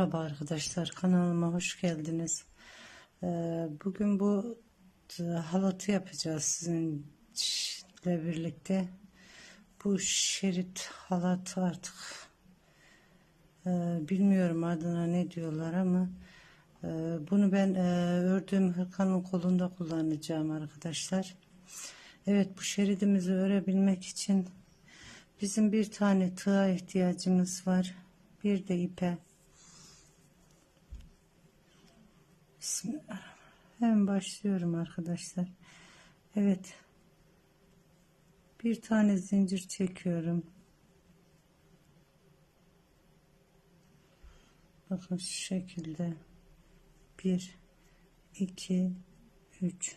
Merhaba arkadaşlar kanalıma hoş geldiniz. Ee, Bugün bu e, halatı yapacağız sizinle birlikte. Bu şerit halatı artık e, bilmiyorum adına ne diyorlar ama e, bunu ben ördüğüm hırkanın kolunda kullanacağım arkadaşlar. Evet bu şeridimizi örebilmek için bizim bir tane tığa ihtiyacımız var. Bir de ipe. Bismillahirrahmanirrahim. Hemen başlıyorum arkadaşlar. Evet. Bir tane zincir çekiyorum. Bakın şu şekilde. Bir, iki, üç.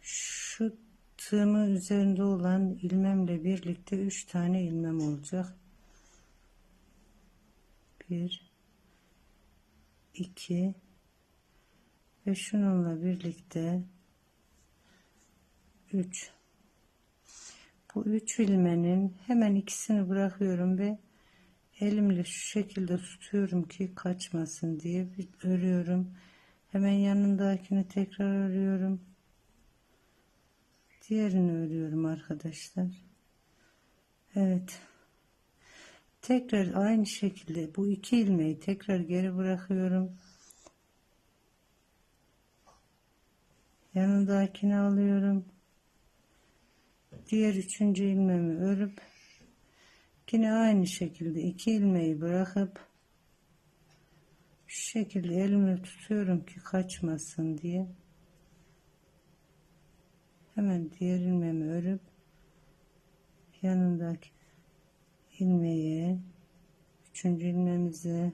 Şu tığımın üzerinde olan ilmemle birlikte üç tane ilmem olacak. Bir, iki ve şununla birlikte 3 bu üç ilmenin hemen ikisini bırakıyorum ve elimle şu şekilde tutuyorum ki kaçmasın diye örüyorum. Hemen yanındakini tekrar örüyorum. Diğerini örüyorum arkadaşlar. Evet. Tekrar aynı şekilde bu iki ilmeği tekrar geri bırakıyorum yanındakini alıyorum. Diğer üçüncü ilmeğimi örüp yine aynı şekilde iki ilmeği bırakıp şu şekilde elimle tutuyorum ki kaçmasın diye hemen diğer ilmeğimi örüp yanındaki ilmeği üçüncü ilmeğimizi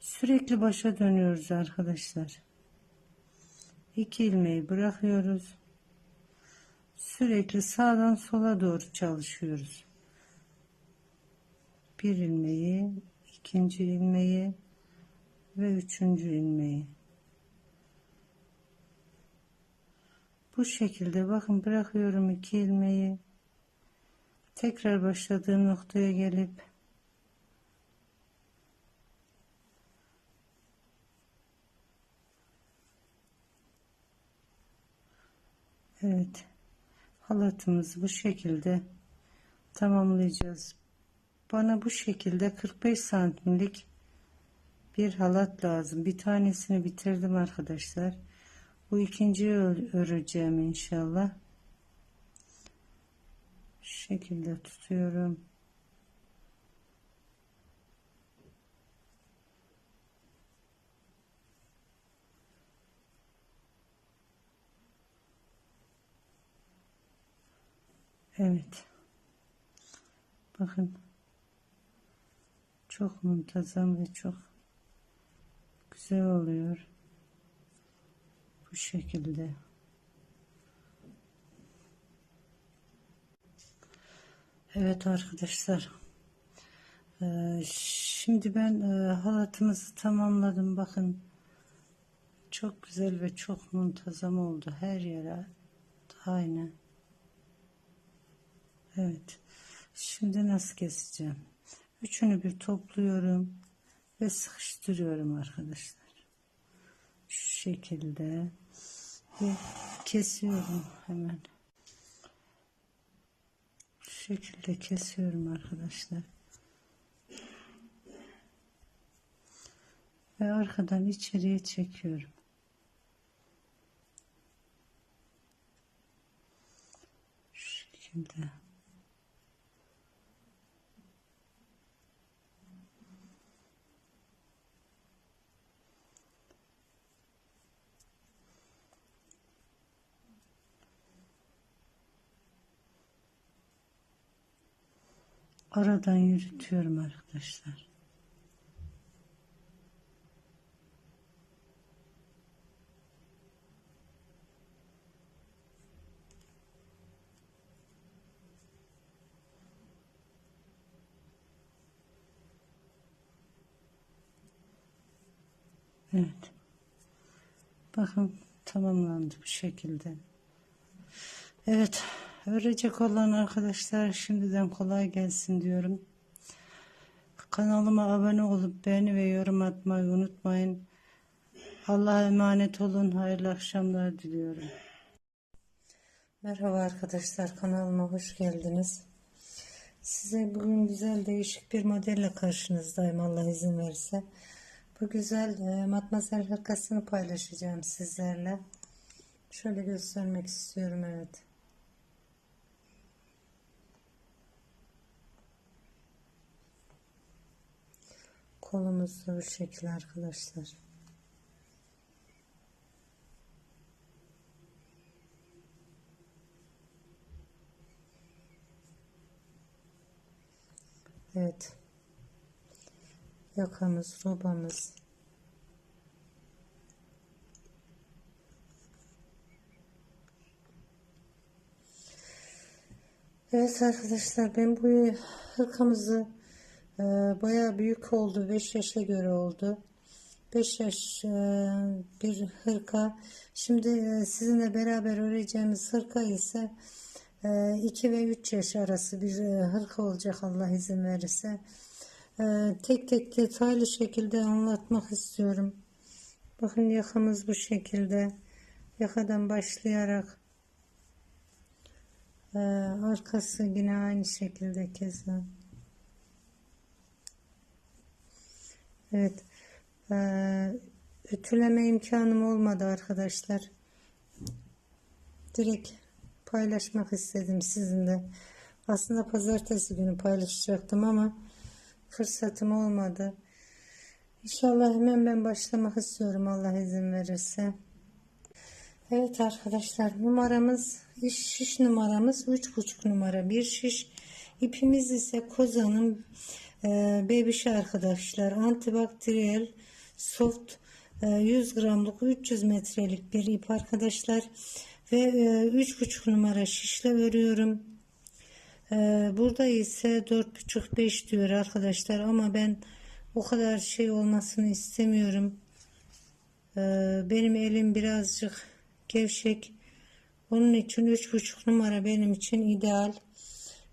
sürekli başa dönüyoruz arkadaşlar iki ilmeği bırakıyoruz. Sürekli sağdan sola doğru çalışıyoruz. Bir ilmeği, ikinci ilmeği ve üçüncü ilmeği. Bu şekilde bakın bırakıyorum iki ilmeği. Tekrar başladığım noktaya gelip Evet. Halatımızı bu şekilde tamamlayacağız. Bana bu şekilde 45 santimlik bir halat lazım. Bir tanesini bitirdim arkadaşlar. Bu ikinciyi öreceğim inşallah. Şekilde tutuyorum. Evet. Bakın. Çok muntazam ve çok güzel oluyor. Bu şekilde. Evet arkadaşlar. Ee, şimdi ben e, halatımızı tamamladım. Bakın. Çok güzel ve çok muntazam oldu. Her yere aynı. Evet. Şimdi nasıl keseceğim? Üçünü bir topluyorum ve sıkıştırıyorum arkadaşlar. Şu şekilde ve kesiyorum hemen. Şu şekilde kesiyorum arkadaşlar. Ve arkadan içeriye çekiyorum. Şu şekilde. Aradan yürütüyorum arkadaşlar. Evet. Bakın tamamlandı bu şekilde. Evet. Örecek olan arkadaşlar şimdiden kolay gelsin diyorum. Kanalıma abone olup beğeni ve yorum atmayı unutmayın. Allah'a emanet olun. Hayırlı akşamlar diliyorum. Merhaba arkadaşlar kanalıma hoş geldiniz. Size bugün güzel değişik bir modelle karşınızdayım Allah izin verirse. Bu güzel e, matmazel hırkasını paylaşacağım sizlerle. Şöyle göstermek istiyorum evet. Kolumuz da bu şekil arkadaşlar. Evet. Yakamız, robamız. Evet arkadaşlar ben bu hırkamızı e, bayağı büyük oldu. 5 yaşa göre oldu. 5 yaş e, bir hırka. Şimdi e, sizinle beraber öreceğimiz hırka ise 2 ve 3 yaş arası bir e, hırka olacak Allah izin verirse. E, tek tek detaylı şekilde anlatmak istiyorum. Bakın yakamız bu şekilde. Yakadan başlayarak e, arkası yine aynı şekilde keza. Evet. Ütüleme imkanım olmadı arkadaşlar. Direkt paylaşmak istedim sizinle. Aslında pazartesi günü paylaşacaktım ama fırsatım olmadı. İnşallah hemen ben başlamak istiyorum Allah izin verirse. Evet arkadaşlar numaramız iş şiş numaramız 3,5 numara bir şiş. İpimiz ise Kozan'ın e, arkadaşlar antibakteriyel soft e, 100 gramlık 300 metrelik bir ip arkadaşlar ve e, üç buçuk numara şişle örüyorum. E, burada ise dört buçuk beş diyor arkadaşlar ama ben o kadar şey olmasını istemiyorum. E, benim elim birazcık gevşek. Onun için üç buçuk numara benim için ideal.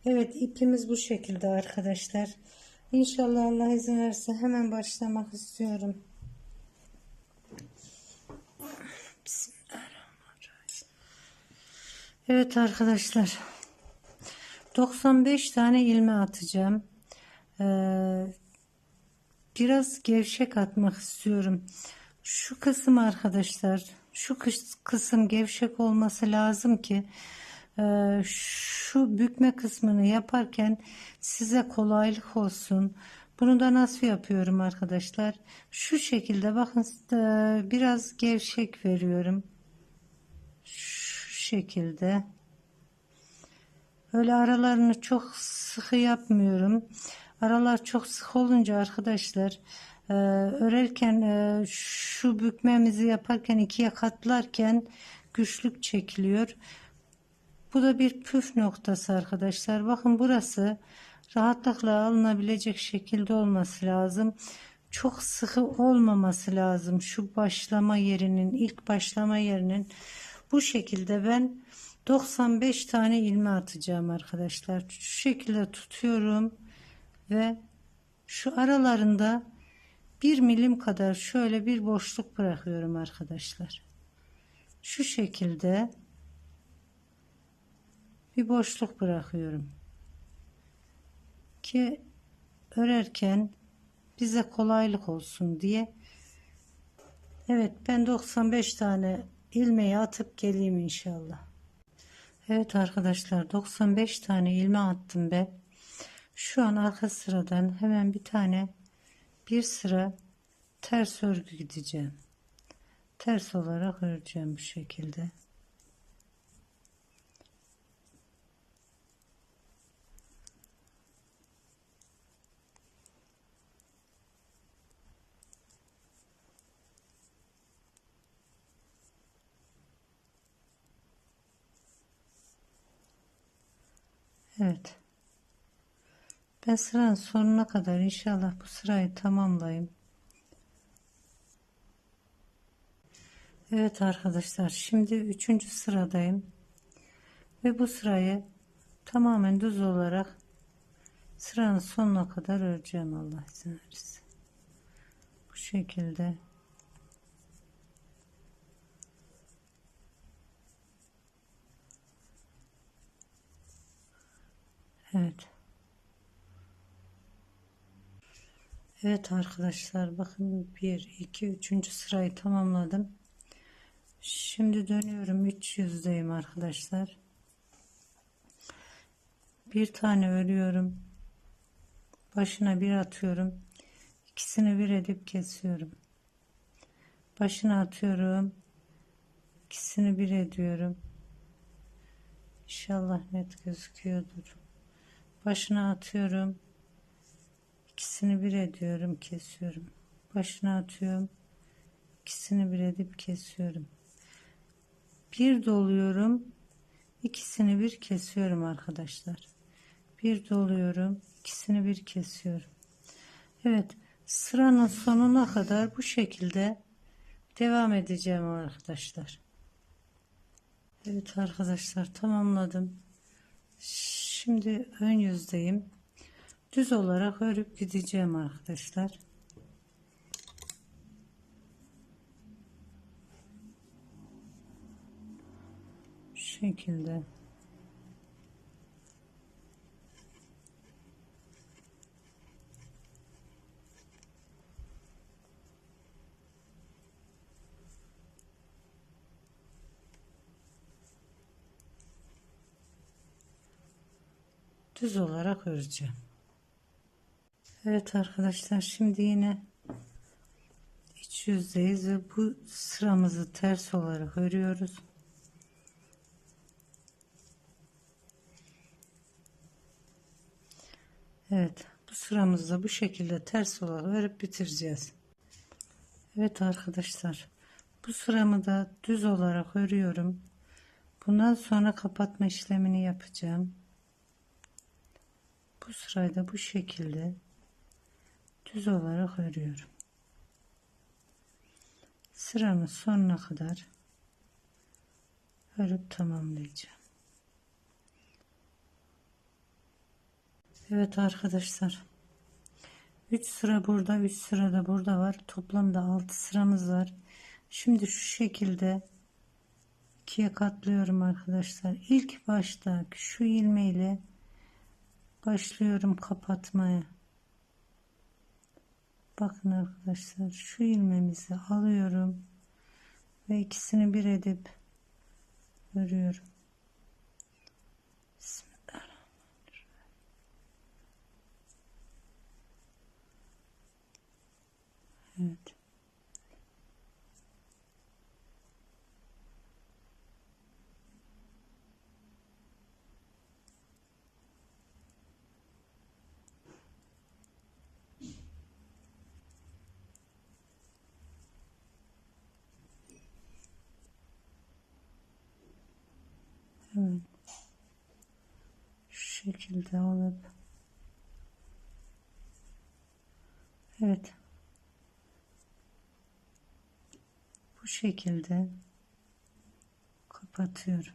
Evet ipimiz bu şekilde arkadaşlar. İnşallah Allah izin verirse hemen başlamak istiyorum. Evet arkadaşlar. 95 tane ilme atacağım. Ee, biraz gevşek atmak istiyorum. Şu kısım arkadaşlar şu kısım gevşek olması lazım ki şu bükme kısmını yaparken size kolaylık olsun. Bunu da nasıl yapıyorum arkadaşlar? Şu şekilde bakın e, biraz gevşek veriyorum şekilde. Öyle aralarını çok sıkı yapmıyorum. Aralar çok sık olunca arkadaşlar e, örerken e, şu bükmemizi yaparken ikiye katlarken güçlük çekiliyor. Bu da bir püf noktası arkadaşlar. Bakın burası rahatlıkla alınabilecek şekilde olması lazım. Çok sıkı olmaması lazım. Şu başlama yerinin ilk başlama yerinin bu şekilde ben 95 tane ilme atacağım arkadaşlar. Şu şekilde tutuyorum ve şu aralarında bir milim kadar şöyle bir boşluk bırakıyorum arkadaşlar. Şu şekilde bir boşluk bırakıyorum ki örerken bize kolaylık olsun diye. Evet ben 95 tane ilmeği atıp geleyim inşallah. Evet arkadaşlar 95 tane ilme attım ben. Şu an arka sıradan hemen bir tane bir sıra ters örgü gideceğim. Ters olarak öreceğim bu şekilde. Evet. Ben sıranın sonuna kadar inşallah bu sırayı tamamlayayım. Evet arkadaşlar şimdi üçüncü sıradayım. Ve bu sırayı tamamen düz olarak Sıranın sonuna kadar öreceğim Allah izin verirse. Bu şekilde. Evet. Evet arkadaşlar bakın 1 2 3. sırayı tamamladım. Şimdi dönüyorum 300'deyim arkadaşlar. Bir tane örüyorum. Başına bir atıyorum. İkisini bir edip kesiyorum. Başına atıyorum. İkisini bir ediyorum. İnşallah net gözüküyordur. Başına atıyorum. İkisini bir ediyorum, kesiyorum. Başına atıyorum. İkisini bir edip kesiyorum. Bir doluyorum. İkisini bir kesiyorum arkadaşlar. Bir doluyorum. ikisini bir kesiyorum. Evet. Sıranın sonuna kadar bu şekilde devam edeceğim arkadaşlar. Evet arkadaşlar tamamladım. Şimdi ön yüzdeyim. Düz olarak örüp gideceğim arkadaşlar. Şu şekilde. Düz olarak öreceğim. Evet arkadaşlar şimdi yine iç yüzdeyiz ve bu sıramızı ters olarak örüyoruz. Evet bu sıramızda bu şekilde ters olarak örüp bitireceğiz. Evet arkadaşlar bu sıramı da düz olarak örüyorum. Bundan sonra kapatma işlemini yapacağım. Bu sırayı da bu şekilde düz olarak örüyorum. Sıramın sonuna kadar örüp tamamlayacağım. Evet arkadaşlar. 3 sıra burada, 3 sıra da burada var. Toplamda 6 sıramız var. Şimdi şu şekilde ikiye katlıyorum arkadaşlar. İlk başta şu ilmeğiyle başlıyorum kapatmaya. Bakın arkadaşlar şu ilmemizi alıyorum ve ikisini bir edip örüyorum. Bismillahirrahmanirrahim. Evet. Hemen şu şekilde alıp Evet. Bu şekilde kapatıyorum.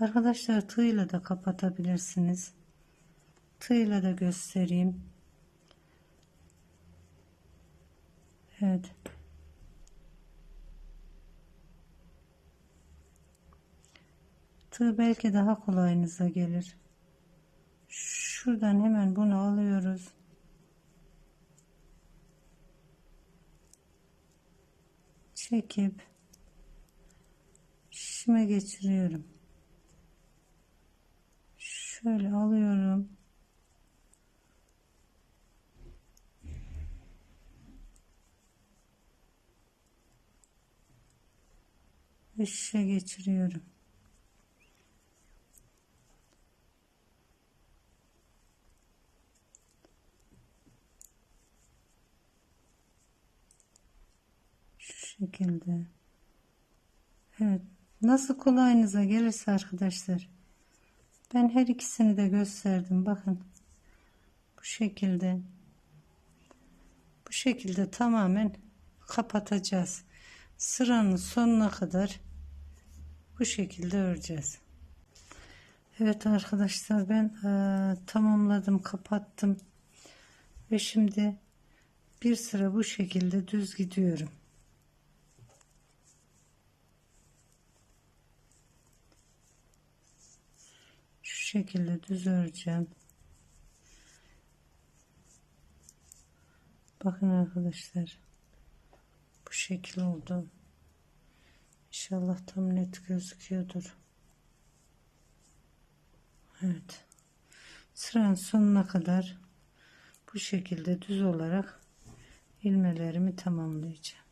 Arkadaşlar tığla da kapatabilirsiniz. Tığla da göstereyim. Evet. Tığ belki daha kolayınıza gelir. Şuradan hemen bunu alıyoruz. Çekip şişime geçiriyorum. Şöyle alıyorum. Ve şişe geçiriyorum. Şekilde. Evet. Nasıl kolayınıza gelirse arkadaşlar. Ben her ikisini de gösterdim. Bakın. Bu şekilde. Bu şekilde tamamen kapatacağız. Sıranın sonuna kadar bu şekilde öreceğiz. Evet arkadaşlar ben eee, tamamladım kapattım ve şimdi bir sıra bu şekilde düz gidiyorum. Şu şekilde düz öreceğim. Bakın arkadaşlar. Bu şekil oldu. İnşallah tam net gözüküyordur. Evet. Sıranın sonuna kadar bu şekilde düz olarak ilmelerimi tamamlayacağım.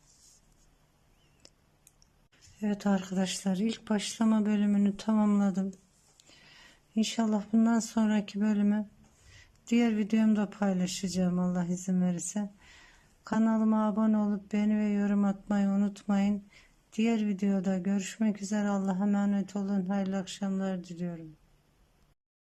Evet arkadaşlar ilk başlama bölümünü tamamladım. İnşallah bundan sonraki bölümü diğer videomda paylaşacağım Allah izin verirse. Kanalıma abone olup beğeni ve yorum atmayı unutmayın. Diğer videoda görüşmek üzere. Allah'a emanet olun. Hayırlı akşamlar diliyorum.